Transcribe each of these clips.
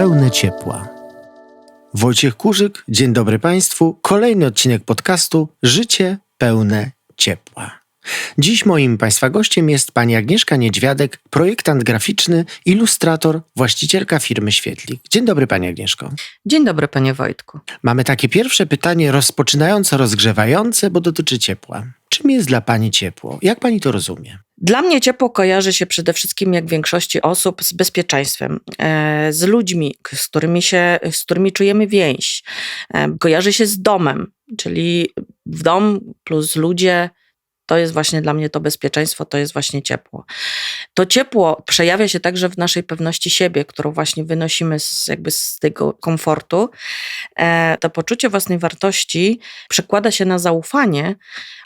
pełne ciepła. Wojciech Kurzyk, dzień dobry Państwu. Kolejny odcinek podcastu Życie pełne ciepła. Dziś moim Państwa gościem jest pani Agnieszka Niedźwiadek, projektant graficzny, ilustrator, właścicielka firmy Świetlik. Dzień dobry Pani Agnieszko. Dzień dobry, panie Wojtku. Mamy takie pierwsze pytanie rozpoczynająco rozgrzewające, bo dotyczy ciepła. Czym jest dla Pani ciepło? Jak Pani to rozumie? Dla mnie ciepło kojarzy się przede wszystkim, jak większości osób, z bezpieczeństwem, e, z ludźmi, z którymi, się, z którymi czujemy więź. E, Kojarzy się z domem, czyli w dom plus ludzie. To jest właśnie dla mnie to bezpieczeństwo, to jest właśnie ciepło. To ciepło przejawia się także w naszej pewności siebie, którą właśnie wynosimy z, jakby z tego komfortu. E, To poczucie własnej wartości przekłada się na zaufanie,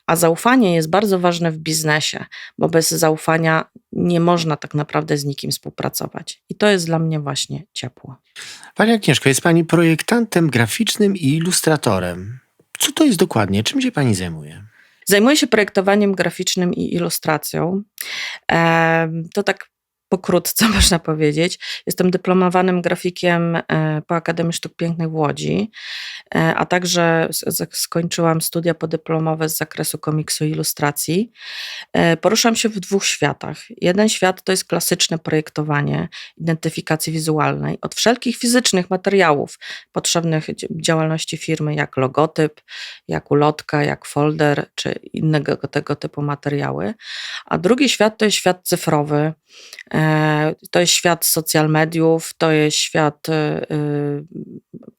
a zaufanie jest bardzo ważne w biznesie, bo bez zaufania nie można tak naprawdę z nikim współpracować. I to jest dla mnie właśnie ciepło. Pani Agnieszko, jest Pani projektantem graficznym i ilustratorem. Co to jest dokładnie? Czym się Pani zajmuje? Zajmuję się projektowaniem graficznym i ilustracją. To tak pokrótce można powiedzieć. Jestem dyplomowanym grafikiem e, po Akademii Sztuk Pięknych w Łodzi, e, a także skończyłam studia podyplomowe z zakresu komiksu i ilustracji. E, Poruszam się w dwóch światach. Jeden świat to jest klasyczne projektowanie identyfikacji wizualnej od wszelkich fizycznych materiałów potrzebnych dzi- działalności firmy, jak logotyp, jak ulotka, jak folder, czy innego tego typu materiały. A drugi świat to jest świat cyfrowy. E, To jest świat social mediów, to jest świat e, y,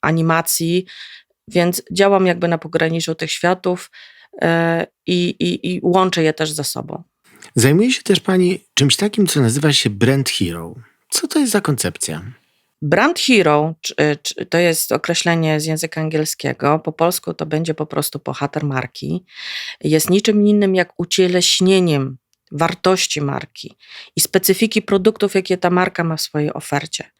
animacji, więc działam jakby na pograniczu tych światów e, i, i, i łączę je też ze sobą. Zajmuje się też Pani czymś takim, co nazywa się brand hero. Co to jest za koncepcja? Brand hero czy- czy- to jest określenie z języka angielskiego. Po polsku to będzie po prostu bohater marki. Jest niczym innym jak ucieleśnieniem wartości marki i specyfiki produktów, jakie ta marka ma w swojej ofercie.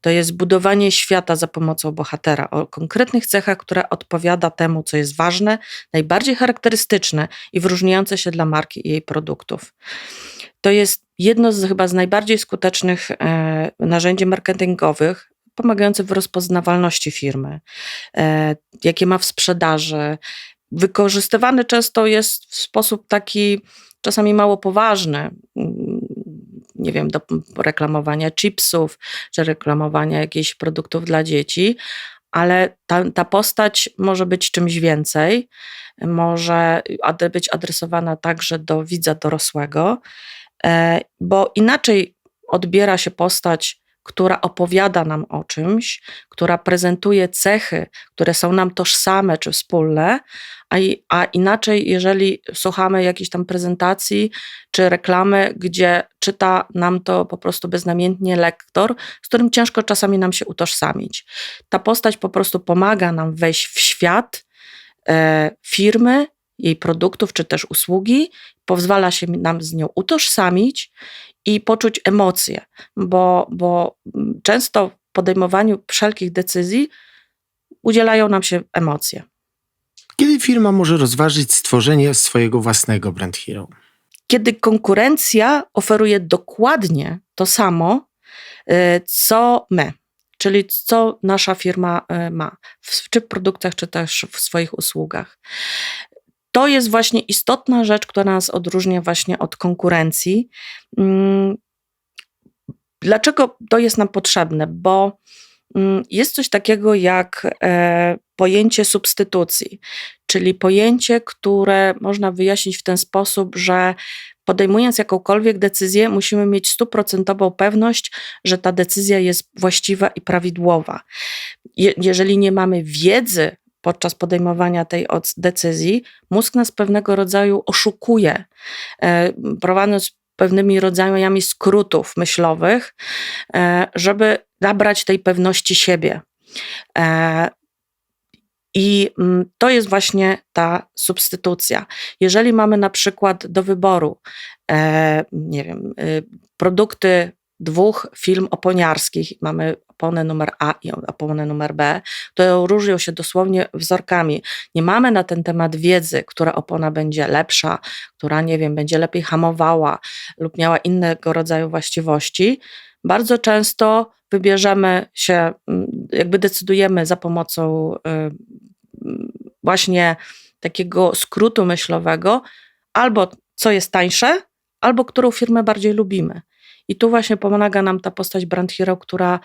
To jest budowanie świata za pomocą bohatera o konkretnych cechach, które odpowiada temu, co jest ważne, najbardziej charakterystyczne i wyróżniające się dla marki i jej produktów. To jest jedno z chyba z najbardziej skutecznych e, narzędzi marketingowych, pomagających w rozpoznawalności firmy, e, jakie ma w sprzedaży. Wykorzystywany często jest w sposób taki czasami mało poważny. mm, Nie wiem, do reklamowania chipsów, czy reklamowania jakichś produktów dla dzieci, ale ta, ta postać może być czymś więcej, może być adresowana także do widza dorosłego, e, bo inaczej odbiera się postać, która opowiada nam o czymś, która prezentuje cechy, które są nam tożsame czy wspólne, a, i- a inaczej, jeżeli słuchamy jakiejś tam prezentacji czy reklamy, gdzie czyta nam to po prostu beznamiętnie lektor, z którym ciężko czasami nam się utożsamić. Ta postać po prostu pomaga nam wejść w świat e, firmy, jej produktów czy też usługi, pozwala się nam z nią utożsamić i poczuć emocje, bo, bo mm, często w podejmowaniu wszelkich decyzji udzielają nam się emocje. Kiedy firma może rozważyć stworzenie swojego własnego brand hero? Kiedy konkurencja oferuje dokładnie to samo, y, co my, czyli co nasza firma y, ma, w, czy w produktach, czy też w swoich usługach. To jest właśnie istotna rzecz, która nas odróżnia właśnie od konkurencji. Mm, Dlaczego to jest nam potrzebne? Bo mm, jest coś takiego jak e, pojęcie substytucji, czyli pojęcie, które można wyjaśnić w ten sposób, że podejmując jakąkolwiek decyzję, musimy mieć stuprocentową pewność, że ta decyzja jest właściwa i prawidłowa. Je, jeżeli nie mamy wiedzy podczas podejmowania tej decyzji, mózg nas pewnego rodzaju oszukuje, e, prowadząc pewnymi rodzajami skrótów myślowych, e, żeby nabrać tej pewności siebie. E, I mm, to jest właśnie ta substytucja. Jeżeli mamy na przykład do wyboru, nie wiem, y, produkty dwóch firm oponiarskich, mamy oponę numer A i oponę numer B, to różnią się dosłownie wzorkami. Nie mamy na ten temat wiedzy, która opona będzie lepsza, która, nie wiem, będzie lepiej hamowała lub miała innego rodzaju właściwości. Bardzo często wybierzemy się, mm, jakby decydujemy za pomocą y, właśnie takiego skrótu myślowego, albo co jest tańsze, albo którą firmę bardziej lubimy. I tu właśnie pomaga nam ta postać Brand Hero, która,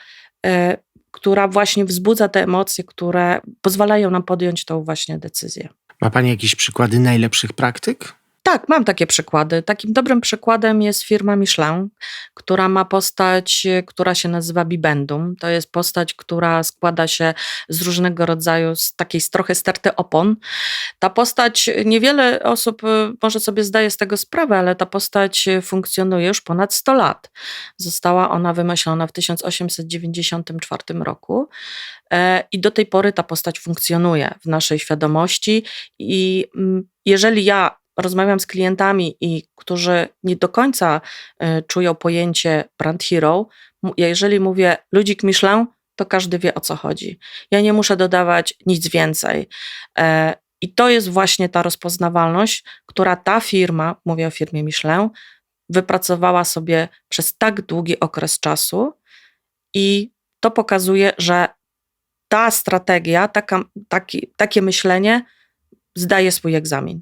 e, która właśnie wzbudza te emocje, które pozwalają nam podjąć tą właśnie decyzję. Ma Pani jakieś przykłady najlepszych praktyk? Tak, mam takie przykłady. Takim dobrym przykładem jest firma Michelin, która ma postać, która się nazywa Bibendum. To jest postać, która składa się z różnego rodzaju, z takiej trochę sterty opon. Ta postać, niewiele osób e, może sobie zdaje z tego sprawę, ale ta postać funkcjonuje już ponad 100 lat. Została ona wymyślona w 1894 roku e, i do tej pory ta postać funkcjonuje w naszej świadomości i mm, jeżeli ja rozmawiam z klientami, i którzy nie do końca e, czują pojęcie brand hero, mu- jeżeli mówię ludzik Michelin, to każdy wie o co chodzi. Ja nie muszę dodawać nic więcej. E, I to jest właśnie ta rozpoznawalność, która ta firma, mówię o firmie Michelin, wypracowała sobie przez tak długi okres czasu i to pokazuje, że ta strategia, taka, taki, takie myślenie zdaje swój egzamin.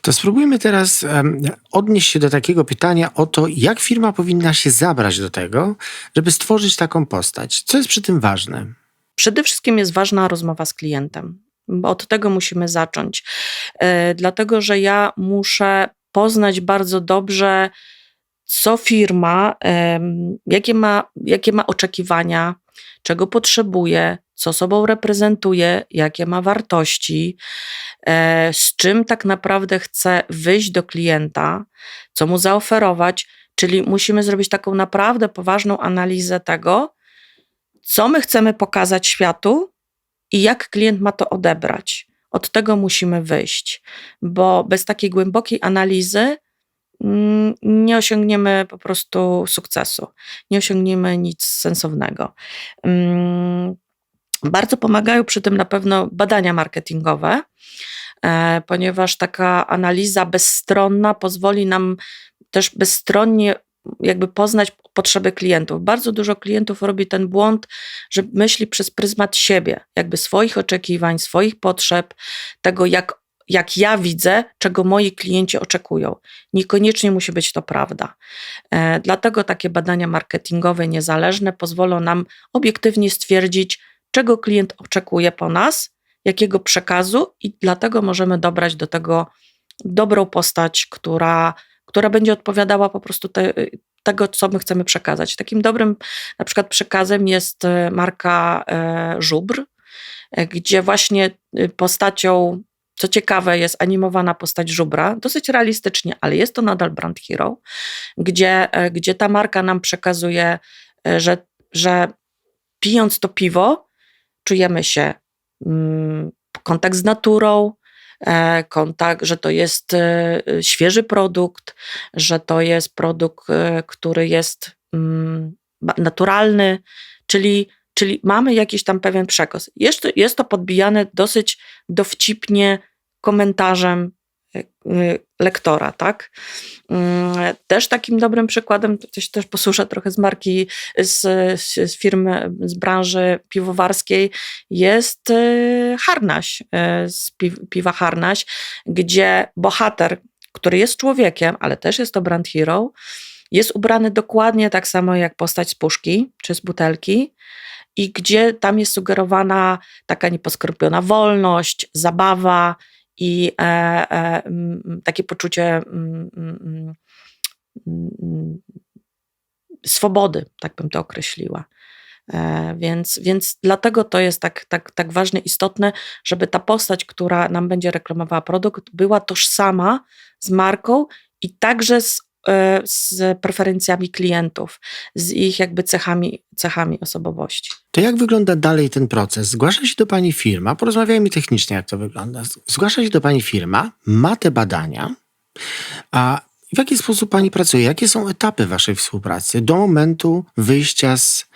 To spróbujmy teraz em, odnieść się do takiego pytania o to, jak firma powinna się zabrać do tego, żeby stworzyć taką postać. Co jest przy tym ważne? Przede wszystkim jest ważna rozmowa z klientem, od tego musimy zacząć. E, dlatego, że ja muszę poznać bardzo dobrze, co firma, jakie ma, jakie ma oczekiwania, czego potrzebuje, co sobą reprezentuje, jakie ma wartości, e, z czym tak naprawdę chce wyjść do klienta, co mu zaoferować. Czyli musimy zrobić taką naprawdę poważną analizę tego, co my chcemy pokazać światu i jak klient ma to odebrać. Od tego musimy wyjść, bo bez takiej głębokiej analizy nie osiągniemy po prostu sukcesu, nie osiągniemy nic sensownego. Mm, Bardzo pomagają przy tym na pewno badania marketingowe, e, ponieważ taka analiza bezstronna pozwoli nam też bezstronnie jakby poznać potrzeby klientów. Bardzo dużo klientów robi ten błąd, że myśli przez pryzmat siebie, jakby swoich oczekiwań, swoich potrzeb, tego jak, jak ja widzę, czego moi klienci oczekują. Niekoniecznie musi być to prawda. E, dlatego takie badania marketingowe niezależne pozwolą nam obiektywnie stwierdzić, czego klient oczekuje po nas, jakiego przekazu i dlatego możemy dobrać do tego dobrą postać, która, która będzie odpowiadała po prostu te, tego, co my chcemy przekazać. Takim dobrym na przykład przekazem jest e, marka e, Żubr, e, gdzie właśnie e, postacią, co ciekawe, jest animowana postać Żubra, dosyć realistycznie, ale jest to nadal brand hero, gdzie, e, gdzie ta marka nam przekazuje, e, że, że pijąc to piwo, czujemy się mm, kontakt z naturą, e, kontakt, że to jest świeży produkt, że to jest produkt, który jest mm, naturalny, czyli, czyli mamy jakiś tam pewien przekaz. Jest, to- jest to podbijane dosyć dowcipnie komentarzem e, e, lektora, tak? Mm, Też takim dobrym przykładem, to się też posłuszę trochę z marki, z, z, firmy, z branży piwowarskiej, jest e, Harnaś, z pi- piwa Harnaś, gdzie bohater, który jest człowiekiem, ale też jest to brand hero, jest ubrany dokładnie tak samo jak postać z puszki czy z butelki i gdzie tam jest sugerowana taka nieposkropiona wolność, zabawa i e, e, takie poczucie mm, swobody, tak bym to określiła. E, Więc, więc dlatego to jest tak, tak, tak ważne, istotne, żeby ta postać, która nam będzie reklamowała produkt, była tożsama z marką i także z, z preferencjami klientów, z ich jakby cechami, cechami osobowości. To jak wygląda dalej ten proces? Zgłasza się do Pani firma, porozmawiajmy technicznie, jak to wygląda. Zgłasza się do Pani firma, ma te badania, a w jaki sposób Pani pracuje? Jakie są etapy Waszej współpracy do momentu wyjścia z e,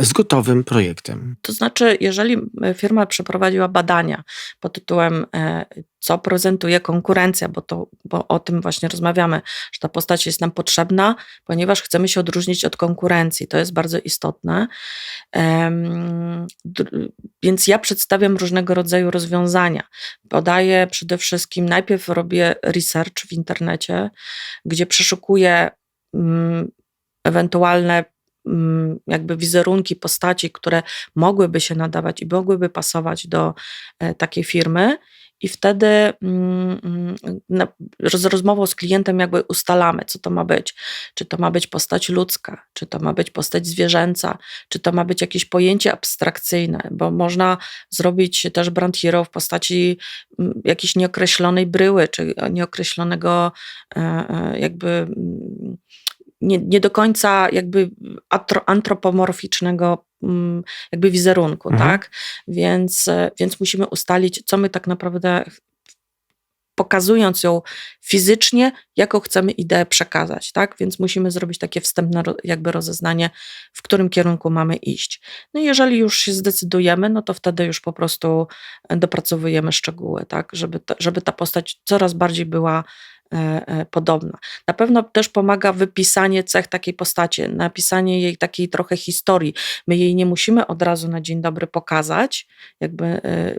z gotowym projektem? To znaczy, jeżeli firma przeprowadziła badania pod tytułem e, co prezentuje konkurencja, bo, to, bo o tym właśnie rozmawiamy, że ta postać jest nam potrzebna, ponieważ chcemy się odróżnić od konkurencji. To jest bardzo istotne. Więc ja przedstawiam różnego rodzaju rozwiązania. Podaję przede wszystkim, najpierw robię research w internecie, gdzie przeszukuję um, ewentualne mm, jakby wizerunki postaci, które mogłyby się nadawać i mogłyby pasować do e, takiej firmy i wtedy mm, mm, z rozmową z klientem jakby ustalamy, co to ma być. Czy to ma być postać ludzka, czy to ma być postać zwierzęca, czy to ma być jakieś pojęcie abstrakcyjne, bo można zrobić też brand hero w postaci mm, jakiejś nieokreślonej bryły, czy nieokreślonego e, e, jakby nie, nie do końca jakby antropomorficznego mm, jakby wizerunku, mhm. tak? Więc, e, więc musimy ustalić, co my tak naprawdę pokazując ją fizycznie, jaką chcemy ideę przekazać, tak? Więc musimy zrobić takie wstępne jakby rozeznanie, w którym kierunku mamy iść. No i jeżeli już się zdecydujemy, no to wtedy już po prostu dopracowujemy szczegóły, tak? Żeby, to, żeby ta postać coraz bardziej była E, e, podobna. Na pewno też pomaga wypisanie cech takiej postaci, napisanie jej takiej trochę historii. My jej nie musimy od razu na dzień dobry pokazać, jakby, e,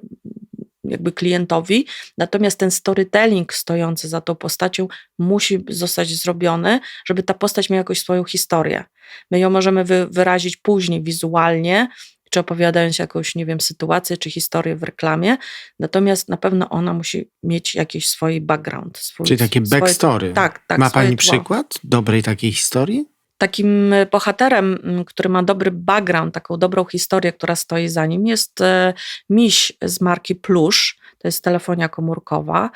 jakby klientowi, natomiast ten storytelling stojący za tą postacią musi zostać zrobiony, żeby ta postać miała jakąś swoją historię. My ją możemy wyrazić później wizualnie, czy opowiadając jakąś, nie wiem, sytuację czy historię w reklamie, natomiast na pewno ona musi mieć jakiś swój background. Swój, Czyli takie backstory. Swoje, tak, tak. Ma pani przykład dobrej takiej historii? Takim e, bohaterem, który ma dobry background, taką dobrą historię, która stoi za nim, jest e, miś z marki Plush, to jest telefonia komórkowa,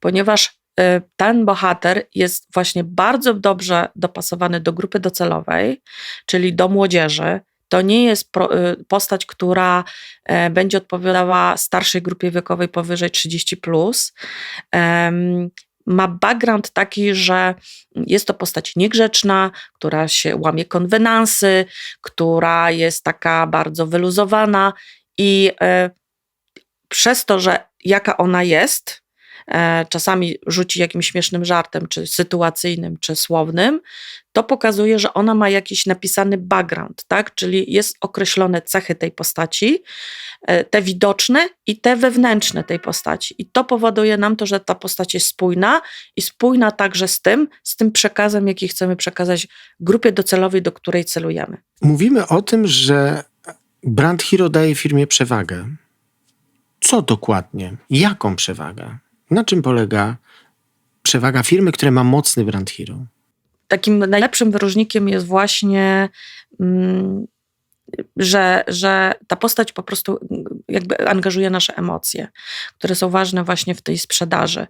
ponieważ e, ten bohater jest właśnie bardzo dobrze dopasowany do grupy docelowej, czyli do młodzieży, to nie jest y, postać, która e, będzie odpowiadała starszej grupie wiekowej powyżej 30. Plus. Ma background taki, że jest to postać niegrzeczna, która się łamie konwenansy, która jest taka bardzo wyluzowana i e, przez to, że jaka ona jest, czasami rzuci jakimś śmiesznym żartem, czy sytuacyjnym, czy słownym, to pokazuje, że ona ma jakiś napisany background, tak? czyli jest określone cechy tej postaci, e, te widoczne i te wewnętrzne tej postaci. I to powoduje nam to, że ta postać jest spójna i spójna także z tym, z tym przekazem, jaki chcemy przekazać grupie docelowej, do której celujemy. Mówimy o tym, że Brand Hero daje firmie przewagę. Co dokładnie? Jaką przewagę? Na czym polega przewaga firmy, która ma mocny brand hero? Takim najlepszym wyróżnikiem jest właśnie mm, że, że ta postać po prostu jakby angażuje nasze emocje, które są ważne właśnie w tej sprzedaży.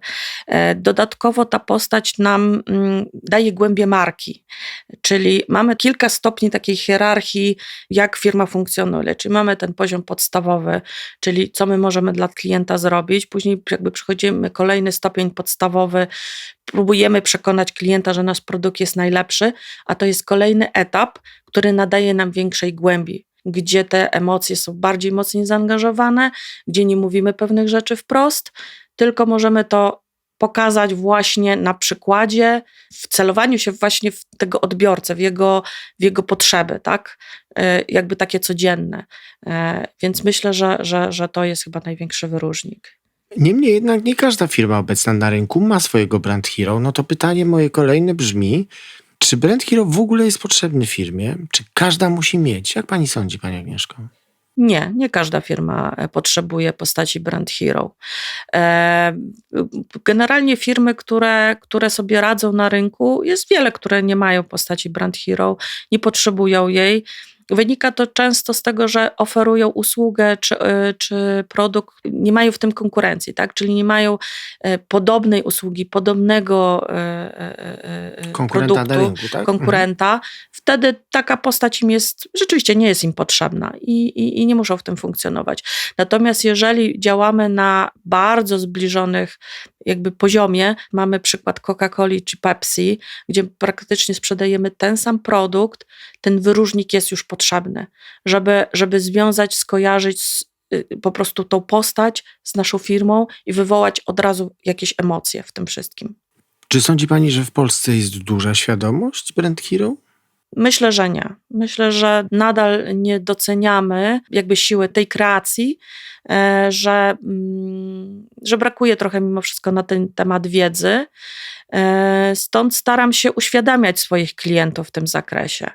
E, dodatkowo ta postać nam mm, daje głębię marki, czyli mamy kilka stopni takiej hierarchii, jak firma funkcjonuje, czyli mamy ten poziom podstawowy, czyli co my możemy dla klienta zrobić, później jakby przychodzimy kolejny stopień podstawowy, próbujemy przekonać klienta, że nasz produkt jest najlepszy, a to jest kolejny etap, który nadaje nam większej głębi, gdzie te emocje są bardziej mocniej zaangażowane, gdzie nie mówimy pewnych rzeczy wprost, tylko możemy to pokazać właśnie na przykładzie, w celowaniu się właśnie w tego odbiorcę, w jego, w jego potrzeby, tak? E, jakby takie codzienne. E, więc myślę, że, że, że to jest chyba największy wyróżnik. Niemniej jednak nie każda firma obecna na rynku ma swojego brand hero. No to pytanie moje kolejne brzmi, czy brand hero w ogóle jest potrzebny firmie? Czy każda musi mieć? Jak pani sądzi, pani Agnieszko? Nie, nie każda firma e, potrzebuje postaci brand hero. E, generalnie firmy, które, które sobie radzą na rynku, jest wiele, które nie mają postaci brand hero, nie potrzebują jej. Wynika to często z tego, że oferują usługę czy, y, czy produkt, nie mają w tym konkurencji, tak? czyli nie mają e, podobnej usługi, podobnego e, konkurenta produktu, rynku, tak? konkurenta. Mhm. Wtedy taka postać im jest, rzeczywiście nie jest im potrzebna i, i, i nie muszą w tym funkcjonować. Natomiast jeżeli działamy na bardzo zbliżonych jakby poziomie, mamy przykład Coca-Coli czy Pepsi, gdzie praktycznie sprzedajemy ten sam produkt, ten wyróżnik jest już potrzebny, żeby, żeby związać, skojarzyć z, y, po prostu tą postać z naszą firmą i wywołać od razu jakieś emocje w tym wszystkim. Czy sądzi pani, że w Polsce jest duża świadomość Brand Hero? Myślę, że nie. Myślę, że nadal nie doceniamy jakby siły tej kreacji, e, że, mm, że brakuje trochę mimo wszystko na ten temat wiedzy. E, Stąd staram się uświadamiać swoich klientów w tym zakresie,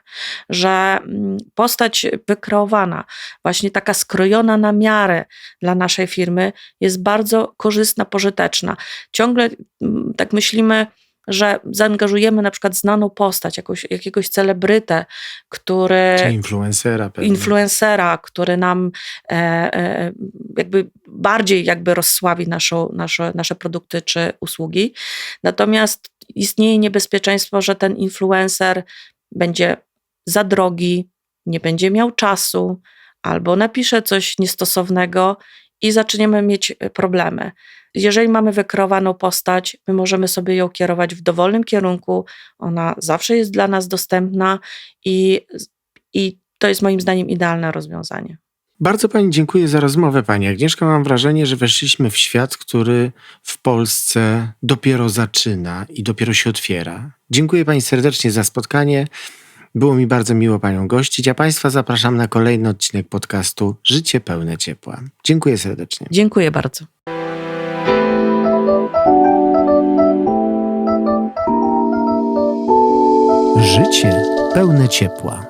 że mm, postać wykreowana, właśnie taka skrojona na miarę dla naszej firmy, jest bardzo korzystna, pożyteczna. Ciągle mm, tak myślimy, że zaangażujemy na przykład znaną postać, jakąś, jakiegoś celebrytę, który Czy influencera pewnie? influencera, który nam e, e, jakby bardziej jakby rozsławi naszą, nasze, nasze produkty czy usługi. Natomiast istnieje niebezpieczeństwo, że ten influencer będzie za drogi, nie będzie miał czasu, albo napisze coś niestosownego i zaczniemy mieć problemy. Jeżeli mamy wykreowaną postać, my możemy sobie ją kierować w dowolnym kierunku, ona zawsze jest dla nas dostępna i, i to jest moim zdaniem idealne rozwiązanie. Bardzo pani dziękuję za rozmowę, pani Agnieszka. Mam wrażenie, że weszliśmy w świat, który w Polsce dopiero zaczyna i dopiero się otwiera. Dziękuję pani serdecznie za spotkanie. Było mi bardzo miło panią gościć, a państwa zapraszam na kolejny odcinek podcastu Życie pełne ciepła. Dziękuję serdecznie. Dziękuję bardzo. Życie pełne ciepła.